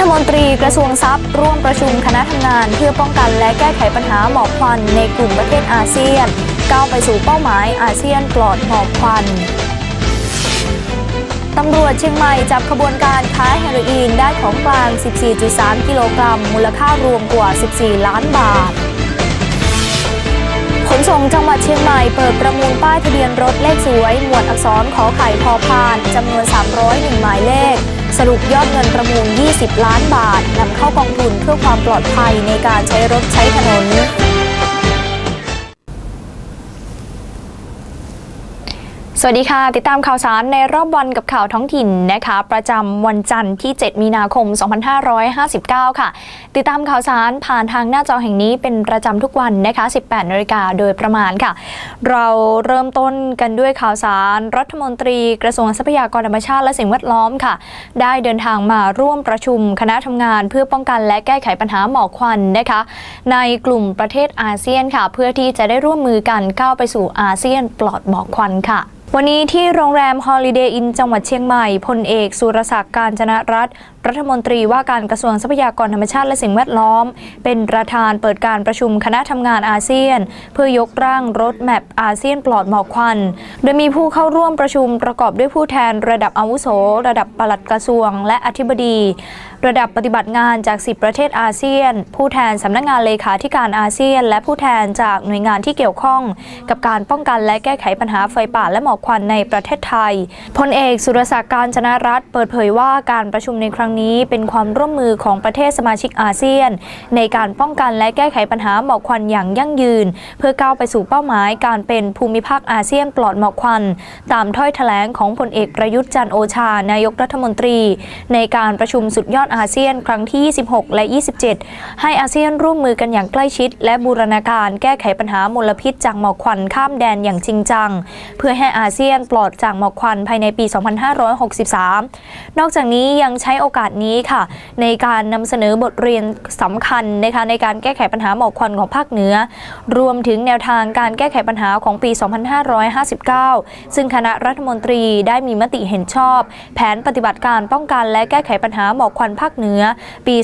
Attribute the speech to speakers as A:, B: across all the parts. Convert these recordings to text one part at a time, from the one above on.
A: ฐมนตรีกระทรวงทรัพย์ ร่วมประชุมคณะทำงาน เพื่อป้องกันและแก้ไขปัญหาหมอกควันในกลุ่มประเทศอาเซียน ก้าวไปสู่เป้าหมายอาเซียนปลอดหมอกควันตำรวจเชียงใหม่จับขบวนการค้าเฮโรอีนได้ของกลาง 14.3 กิโลกรัม มูลค่ารวมกว่า 14 ล้านบาท ขนส่งจังหวัดเชียงใหม่เปิดประมูลป้ายทะเบียนรถเลขสวย หมวดอักษรขอไข่พอพานจำนวน 301 หมายเลข สรุปยอดเงินประมูล 20 ล้านบาทนำเข้ากองทุนเพื่อความปลอดภัยในการใช้รถใช้ถนน สวัสดีค่ะ ติดตามข่าวสารในรอบวันกับข่าวท้องถิ่นนะคะ ประจำวันจันทร์ที่ 7 มีนาคม 2559 ค่ะ ติดตามข่าวสารผ่านทางหน้าจอแห่งนี้เป็นประจำทุกวันนะคะ 18นาฬิกาโดยประมาณค่ะ เราเริ่มต้นกันด้วยข่าวสารรัฐมนตรีกระทรวงทรัพยากรธรรมชาติและสิ่งแวดล้อมค่ะ ได้เดินทางมาร่วมประชุมคณะทำงาน เพื่อป้องกันและแก้ไขปัญหาหมอกควันนะคะ ในกลุ่มประเทศอาเซียนค่ะ เพื่อที่จะได้ร่วมมือกันก้าวไปสู่อาเซียนปลอดหมอกควันค่ะวันนี้ที่โรงแรมฮอลิเดย์อินจังหวัดเชียงใหม่พลเอกสุรศักดิ์การจนรัตรัฐมนตรีว่าการกระทรวงทรัพยากรธรรมชาติและสิ่งแวดล้อม เป็นประธานเปิดการประชุมคณะทำงานอาเซียน เพื่อยกร่างรถแมพอาเซียนปลอดหมอกควัน โดยมีผู้เข้าร่วมประชุมประกอบด้วยผู้แทนระดับอาวุโส ระดับปลัดกระทรวง และอธิบดี ระดับปฏิบัติงานจาก 10 ประเทศอาเซียน ผู้แทนสำนักงานเลขาธิการอาเซียน และผู้แทนจากหน่วยงานที่เกี่ยวข้อง กับการป้องกันและแก้ไขปัญหาไฟป่าและหมอกควันในประเทศไทยพลเอกสุรศักดิ์การจนรัตน์เปิดเผยว่าการประชุมในครั้งนี้เป็นความร่วมมือของประเทศสมาชิกอาเซียน ในการป้องกันและแก้ไขปัญหาหมอกควันอย่างยั่งยืน เพื่อก้าวไปสู่เป้าหมายการเป็นภูมิภาคอาเซียนปลอดหมอกควัน ตามถ้อยแถลงของพลเอกประยุทธ์จันโอชา นายกรัฐมนตรี ในการประชุมสุดยอดอาเซียน ครั้งที่ 26 และ 27 ให้อาเซียนร่วมมือกันอย่างใกล้ชิด และบูรณาการแก้ไขปัญหามลพิษจากหมอกควันข้ามแดนอย่างจริงจัง เพื่อให้อาเซียนปลอดจากหมอกควันภายในปี 2563 นอกจากนี้ยังใช้โอกาสนี้ค่ะ ในการนำเสนอบทเรียนสำคัญนะคะในการแก้ไขปัญหาหมอกควันของภาคเหนือ รวมถึงแนวทางการแก้ไขปัญหาของปี 2559 ซึ่งคณะรัฐมนตรีได้มีมติเห็นชอบ แผนปฏิบัติการป้องกันและแก้ไขปัญหาหมอกควันภาคเหนือ ปี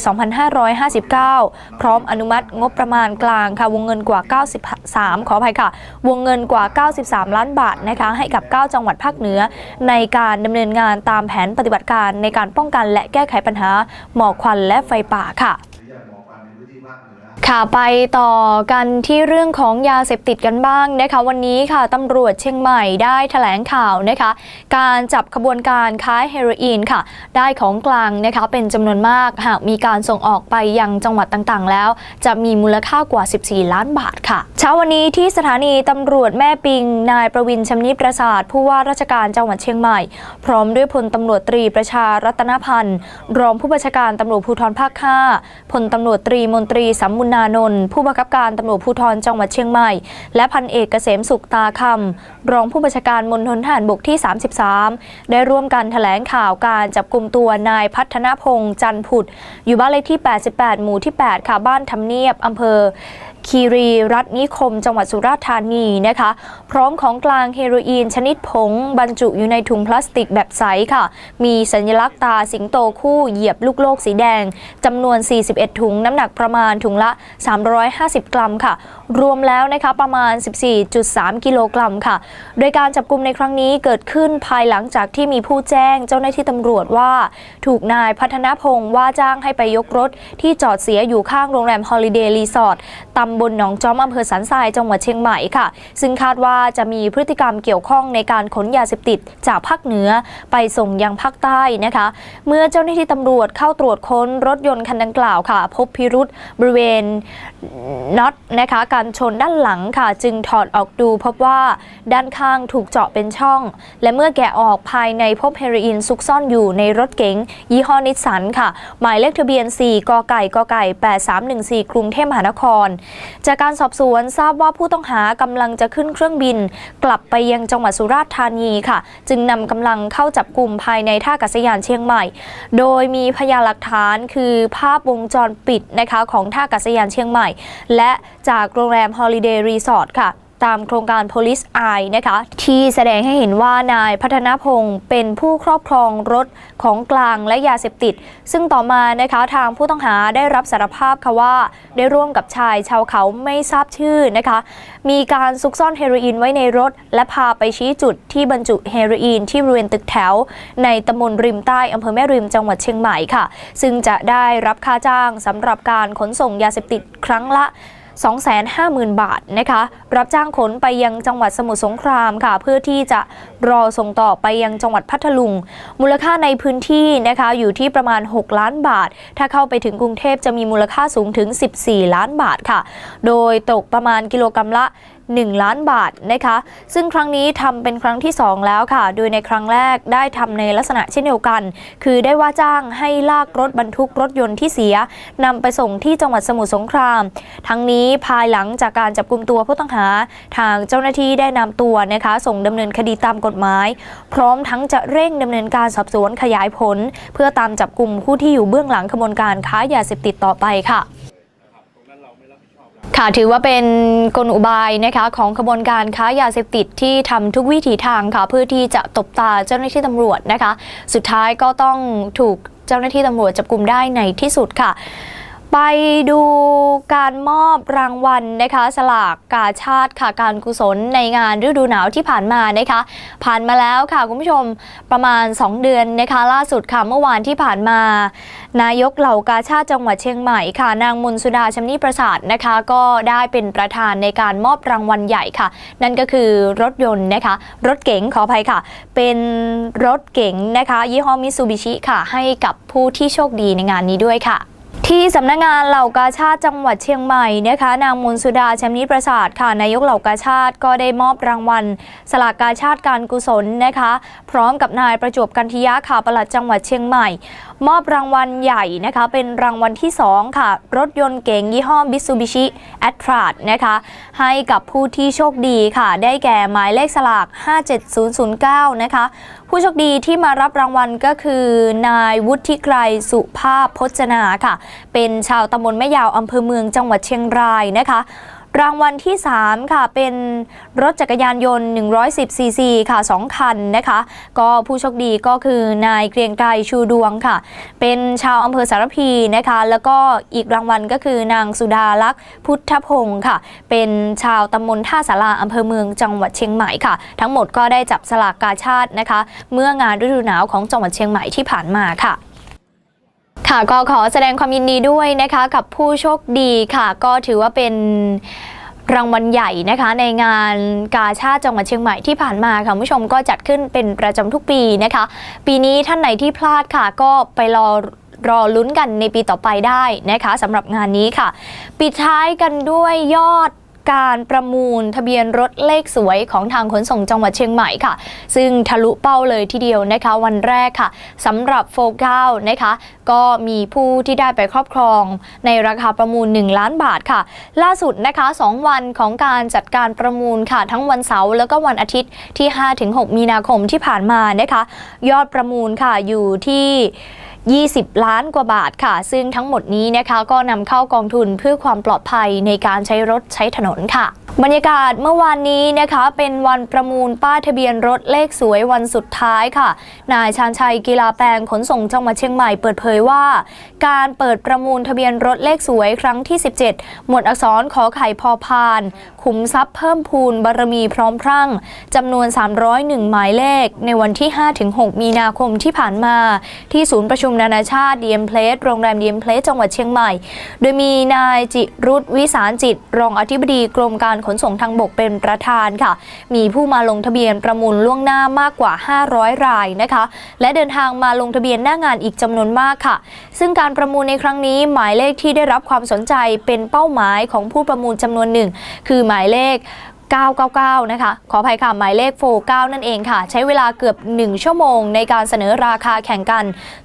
A: 2559 พร้อมอนุมัติงบประมาณกลางค่ะวงเงินกว่า 93 ขออภัยค่ะ วงเงินกว่า 93 ล้านบาทนะคะให้กับ 9 จังหวัดภาคเหนือ ในการดำเนินงานตามแผนปฏิบัติการในการป้องกันและแก้ไขปัญหาหมอกควันและไฟป่าค่ะ ค่ะไปต่อกันที่เรื่องของยาเสพติดกันบ้างนะคะ วันนี้ค่ะตำรวจเชียงใหม่ได้แถลงข่าวนะคะ การจับขบวนการค้าเฮโรอีนค่ะ ได้ของกลางนะคะเป็นจำนวนมากหากมีการส่งออกไปยังจังหวัดต่างๆ แล้ว จะมีมูลค่ากว่า 14 ล้านบาทค่ะ เช้าวันนี้ที่สถานีตำรวจแม่ปิง นายประวินชำนิประสาทผู้ว่าราชการจังหวัดเชียงใหม่ พร้อมด้วยพลตำรวจตรีประชารัตนพันธ์รองผู้บัญชาการตำรวจภูธรภาค5พลตำรวจตรีมนตรีสัมมุนานนท์ผู้บังคับการตำรวจภูธรจังหวัดเชียงใหม่ และพันเอกเกษมสุขตาคำรองผู้บัญชาการมณฑลทหารบกที่ 33 ได้ร่วมกันแถลงข่าวการจับกลุ่มตัวนายพัฒนพงษ์จันผุด อยู่บ้านเลขที่ 88 หมู่ที่ 8 ค่ะ บ้านทำเนียบอำเภอ คีรีรัตนิคม จังหวัดสุราษฎร์ธานีนะคะ พร้อมของกลางเฮโรอีนชนิดผง บรรจุอยู่ในถุงพลาสติกแบบใสค่ะ มีสัญลักษณ์ตาสิงโตคู่เหยียบลูกโลกสีแดงจำนวน 41 ถุงน้ำหนักประมาณถุงละ 350 กรัมค่ะ รวมแล้วนะคะประมาณ 14.3 กิโลกรัมค่ะ โดยการจับกลุ่มในครั้งนี้เกิดขึ้นภายหลังจากที่มีผู้แจ้งเจ้าหน้าที่ตำรวจว่า ถูกนายพัฒนพงษ์ว่าจ้างให้ไปยกรถที่จอดเสียอยู่ข้างโรงแรมฮอลิเดย์รีสอร์ทตำบลหนองจอมอำเภอสันทรายจังหวัดเชียงใหม่ค่ะ ซึ่งคาดว่าจะมีพฤติกรรมเกี่ยวข้องในการขนยาเสพติดจากภาคเหนือไปส่งยังภาคใต้นะคะ เมื่อเจ้าหน้าที่ตำรวจเข้าตรวจค้นรถยนต์คันดังกล่าวค่ะ พบพิรุษบริเวณ น็อตนะคะการชนด้านหลังค่ะ จึงถอดออกดูพบว่าด้านข้างถูกเจาะเป็นช่อง และเมื่อแกะออกภายในพบเฮโรอีนซุกซ่อนอยู่ในรถเก๋งยี่ห้อนิสสันค่ะ หมายเลขทะเบียน 4 กไก่กไก่ 8314 กรุงเทพมหานคร จากการสอบสวนทราบว่าผู้ต้องหากำลังจะขึ้นเครื่องบิน กลับไปยังจังหวัดสุราษฎร์ธานีค่ะ จึงนำกำลังเข้าจับกลุ่มภายในท่าอากาศยานเชียงใหม่ โดยมีพยานหลักฐานคือภาพวงจรปิดนะคะของท่าอากาศยานเชียงใหม่และจากโรงแรม Holiday Resort ค่ะ ตามโครงการ Police Eye นะคะ ที่แสดงให้เห็นว่านายพัฒนพงศ์เป็นผู้ครอบครองรถของกลางและยาเสพติด ซึ่งต่อมานะคะทางผู้ต้องหาได้รับสารภาพค่ะว่า ได้ร่วมกับชายชาวเขาไม่ทราบชื่อนะคะ มีการซุกซ่อนเฮโรอีนไว้ในรถ และพาไปชี้จุดที่บรรจุเฮโรอีนที่บริเวณตึกแถว ในตำบลริมใต้อำเภอแม่ริมจังหวัดเชียงใหม่ค่ะ ซึ่งจะได้รับค่าจ้างสำหรับการขนส่งยาเสพติดครั้งละ 250,000 บาทนะคะ รับจ้างขนไปยังจังหวัดสมุทรสงครามค่ะ เพื่อที่จะรอส่งต่อไปยังจังหวัดพัทลุง มูลค่าในพื้นที่นะคะอยู่ที่ประมาณ 6 ล้านบาท ถ้าเข้าไปถึงกรุงเทพจะมีมูลค่าสูงถึง 14 ล้านบาทค่ะ โดยตกประมาณกิโลกรรัมละ 1 ล้านบาทนะคะ ซึ่งครั้งนี้ทำเป็นครั้งที่ 2 แล้วค่ะ โดยในครั้งแรกได้ทำในลักษณะเช่นเดียวกัน คือได้ว่าจ้างให้ลากรถบรรทุกรถยนต์ที่เสียนำไปส่งที่จังหวัดสมุทรสงคราม ทั้งนี้ภายหลังจากการจับกลุ่มตัวผู้ต้องหา ทางเจ้าหน้าที่ได้นำตัวนะคะ ส่งดำเนินคดีตามกฎหมาย พร้อมทั้งจะเร่งดำเนินการสอบสวนขยายผล เพื่อตามจับกลุ่มผู้ที่อยู่เบื้องหลังขบวนการค้ายาเสพติดต่อไปค่ะ ค่ะถือว่าเป็นกลอุบายนะคะของขบวนการค้ายาเสพติดที่ทำทุกวิถีทางค่ะเพื่อที่จะตบตาเจ้าหน้าที่ตำรวจนะคะ สุดท้ายก็ต้องถูกเจ้าหน้าที่ตำรวจจับกลุ่มได้ในที่สุดค่ะ ไปดูการมอบรางวัลนะคะ สลากกาชาติค่ะการกุศลในงานฤดูหนาวที่ผ่านมานะคะ ผ่านมาแล้วค่ะคุณผู้ชมประมาณ 2 เดือนนะคะ ล่าสุดค่ะเมื่อวานที่ผ่านมา นายกเหล่ากาชาติจังหวัดเชียงใหม่ค่ะ นางมนสุดาชำนิประสาทนะคะ ก็ได้เป็นประธานในการมอบรางวัลใหญ่ค่ะ นั่นก็คือรถยนต์นะคะ รถเก๋งขออภัยค่ะ เป็นรถเก๋งนะคะ ยี่ห้อมิซูบิชิค่ะ ให้กับผู้ที่โชคดีในงานนี้ด้วยค่ะ ที่สำนักงานเหล่ากาชาติจังหวัดเชียงใหม่นะคะนางมนสุดาแชมนิประสาทค่ะนายกเหล่ากาชาติก็ได้มอบรางวัล สลากกาชาติการกุศลนะคะ พร้อมกับนายประจวบกันทิยะค่ะปลัดจังหวัดเชียงใหม่ มอบรางวัลใหญ่นะคะ เป็นรางวัลที่ 2 ค่ะ รถยนต์เก๋งยี่ห้อ Mitsubishi a t r a นะคะให้กับผู้ที่โชคดีค่ะ ได้แก่หมายเลขสลาก 57009 นะคะ ผู้โชคดีที่มารับรางวัลก็คือนายวุฒิไกรสุภาพพจนาค่ะ เป็นชาวตำบลแม่ยาวอำเภอเมืองจังหวัดเชียงรายนะคะ รางวัลที่ 3 ค่ะ เป็นรถจักรยานยนต์110ซีซีค่ะ 2 คันนะคะ ก็ผู้โชคดีก็คือนายเกรียงไกรชูดวงค่ะ เป็นชาวอำเภอสารพีนะคะ แล้วก็อีกรางวัลก็คือนางสุดาลักษ์พุทธพงศ์ค่ะ เป็นชาวตำบลท่าสาราอำเภอเมืองจังหวัดเชียงใหม่ค่ะ ทั้งหมดก็ได้จับสลากกาชาตินะคะ เมื่องานฤดูหนาวของจังหวัดเชียงใหม่ที่ผ่านมาค่ะ ค่ะก็ขอแสดงความยินดีด้วยนะคะกับผู้โชคดีค่ะ ก็ถือว่าเป็นรางวัลใหญ่นะคะในงานกาชาติจังหวัดเชียงใหม่ที่ผ่านมาค่ะผู้ชมก็จัดขึ้นเป็นประจำทุกปีนะคะ ปีนี้ท่านไหนที่พลาดค่ะ ก็ไปรอรอลุ้นกันในปีต่อไปได้นะคะสำหรับงานนี้ค่ะ ปิดท้ายกันด้วยยอด การประมูลทะเบียนรถเลขสวยของทางขนส่งจังหวัดเชียงใหม่ค่ะ ซึ่งทะลุเป้าเลยทีเดียวนะคะวันแรกค่ะสำหรับโฟก้านะคะ ก็มีผู้ที่ได้ไปครอบครอง ในราคาประมูล 1 ล้านบาทค่ะ ล่าสุดนะคะ 2 วันของการจัดการประมูลค่ะ ทั้งวันเสาร์แล้วก็วันอาทิตย์ที่ 5-6 มีนาคมที่ผ่านมานะคะ ยอดประมูลค่ะอยู่ที่ 20 ล้านกว่าบาทค่ะ ซึ่งทั้งหมดนี้นะคะก็นำเข้ากองทุนเพื่อความปลอดภัยในการใช้รถใช้ถนนค่ะ บรรยากาศเมื่อวานนี้นะคะเป็นวันประมูลป้ายทะเบียนรถเลขสวยวันสุดท้ายค่ะ นายชาญชัยกีฬาแปลงขนส่งจังหวัดเชียงใหม่เปิดเผยว่า การเปิดประมูลทะเบียนรถเลขสวยครั้งที่ 17 หมวดอักษรขอไข่พอพาน ขุมทรัพย์เพิ่มพูนบารมีพร้อมพรั่งจำนวน 301 หมายเลข ในวันที่ 5-6 มีนาคมที่ผ่านมา ที่ศูนย์ประชุมนานาชาติดีเอ็มเพลสโรงแรมดีเอ็มเพลสจังหวัดเชียงใหม่ โดยมีนายจิรุธวิสารจิต รองอธิบดีกรมการขนส่งทางบกเป็นประธานค่ะ มีผู้มาลงทะเบียนประมูลล่วงหน้ามากกว่า 500 รายนะคะ และเดินทางมาลงทะเบียนหน้างานอีกจำนวนมากค่ะ ซึ่งการประมูลในครั้งนี้หมายเลขที่ได้รับความสนใจเป็นเป้าหมายของผู้ประมูลจำนวนหนึ่ง คือหมายเลข 999 นะคะ ขออภัยค่ะ หมายเลขโฟ9นั่นเองค่ะ ใช้เวลาเกือบ 1 ชั่วโมงในการเสนอราคาแข่งกัน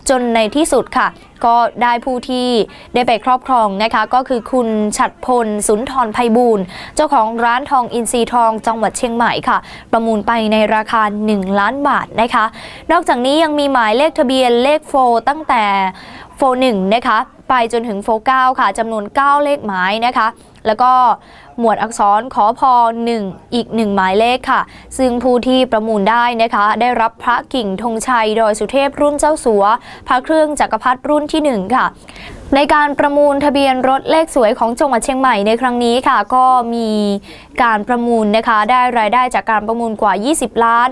A: จนในที่สุดค่ะ ก็ได้ผู้ที่ได้ไปครอบครองนะคะ ก็คือคุณฉัดพล สุนทรไพบูลย์เจ้าของร้านทองอินทรีทองจังหวัดเชียงใหม่ค่ะ ประมูลไปในราคา 1 ล้านบาทนะคะ นอกจากนี้ยังมีหมายเลขทะเบียนเลขโฟตั้งแต่โฟ1นะคะ ไปจนถึงโฟ9ค่ะจำนวน 9 เลขหมายนะคะ แล้วก็ หมวดอักษรขอพอ1อีก 1 หมายเลขค่ะ ซึ่งผู้ที่ประมูลได้นะคะ ได้รับพระกิ่งธงชัยโดยสุเทพรุ่นเจ้าสัว พระเครื่องจักรพรรดิรุ่นที่ 1 ค่ะ ในการประมูลทะเบียนรถเลขสวยของจังหวัดเชียงใหม่ในครั้งนี้ค่ะ ก็มีการประมูลนะคะ ได้รายได้จากการประมูลกว่า 20 ล้าน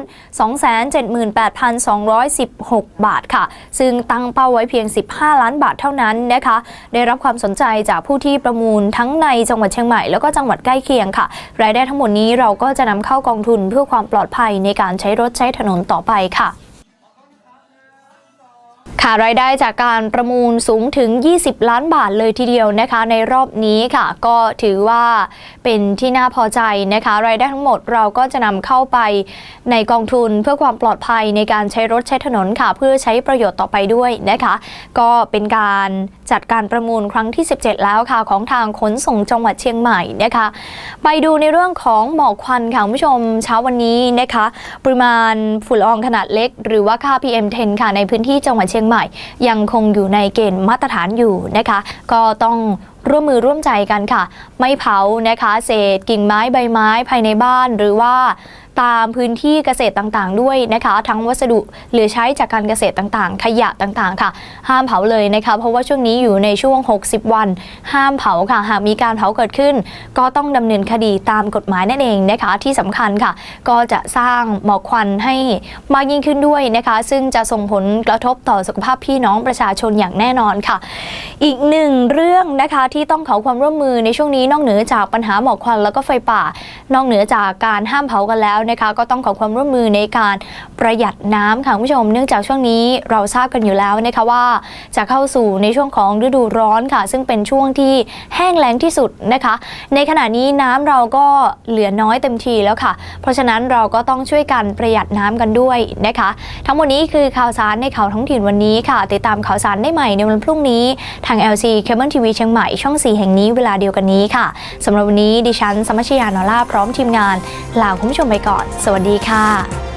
A: 278,216 บาทค่ะ ซึ่งตั้งเป้าไว้เพียง 15 ล้านบาทเท่านั้นนะคะ ได้รับความสนใจจากผู้ที่ประมูลทั้งในจังหวัดเชียงใหม่ แล้วก็จังหวัดใกล้เคียงค่ะ รายได้ทั้งหมดนี้เราก็จะนำเข้ากองทุนเพื่อความปลอดภัยในการใช้รถใช้ถนนต่อไปค่ะ ค่ะรายได้จากการประมูลสูงถึง 20 ล้านบาทเลยทีเดียวนะคะ ในรอบนี้ค่ะ ก็ถือว่าเป็นที่น่าพอใจนะคะ รายได้ทั้งหมดเราก็จะนำเข้าไปในกองทุนเพื่อความปลอดภัยในการใช้รถใช้ถนนค่ะ เพื่อใช้ประโยชน์ต่อไปด้วยนะคะ ก็เป็นการจัดการประมูลครั้งที่ 17 แล้วค่ะของทางขนส่งจังหวัดเชียงใหม่นะคะ ไปดูในเรื่องของหมอกควันค่ะคุณผู้ชมเช้าวันนี้นะคะ ปริมาณฝุ่นละอองขนาดเล็ก หรือว่าค่า PM10 ค่ะในพื้นที่จังหวัดเชียงใหม่ยังคงอยู่ในเกณฑ์มาตรฐานอยู่นะคะ ก็ต้องร่วมมือร่วมใจกันค่ะ ไม่เผานะคะ เศษกิ่งไม้ใบไม้ภายในบ้านหรือว่า ตามพื้นที่เกษตรต่างๆ ด้วยนะคะ ทั้งวัสดุเหลือใช้จากการเกษตรต่างๆ ขยะต่างๆ ค่ะ ห้ามเผาเลยนะคะ เพราะว่าช่วงนี้อยู่ในช่วง 60 วัน ห้ามเผาค่ะ หากมีการเผาเกิดขึ้น ก็ต้องดำเนินคดีตามกฎหมายนั่นเองนะคะ ที่สำคัญค่ะ ก็จะสร้างหมอกควันให้มากยิ่งขึ้นด้วยนะคะ ซึ่งจะส่งผลกระทบต่อสุขภาพพี่น้องประชาชนอย่างแน่นอนค่ะ อีกหนึ่งเรื่องนะคะที่ต้องขอความร่วมมือในช่วงนี้นอกเหนือจากปัญหาหมอกควันแล้วก็ไฟป่า นอกเหนือจากการห้ามเผากันแล้วนะคะก็ต้องขอความร่วมมือในการประหยัดน้ำค่ะคุณผู้ชม เนื่องจากช่วงนี้เราทราบกันอยู่แล้วนะคะว่า จะเข้าสู่ในช่วงของฤดูร้อนค่ะ ซึ่งเป็นช่วงที่แห้งแล้งที่สุดนะคะ ในขณะนี้น้ำเราก็เหลือน้อยเต็มทีแล้วค่ะ เพราะฉะนั้นเราก็ต้องช่วยกันประหยัดน้ำกันด้วยนะคะ ทั้งหมดนี้คือข่าวสารในข่าวท้องถิ่นวันนี้ค่ะ ติดตามข่าวสารได้ใหม่ในวันพรุ่งนี้ ทาง LC Cable TV เชียงใหม่ช่อง 4 แห่งนี้เวลาเดียวกันนี้ค่ะสำหรับวันนี้ดิฉันสมัชยานอล่าพร้อมทีมงานลาคุณผู้ชมไปก่อนสวัสดีค่ะ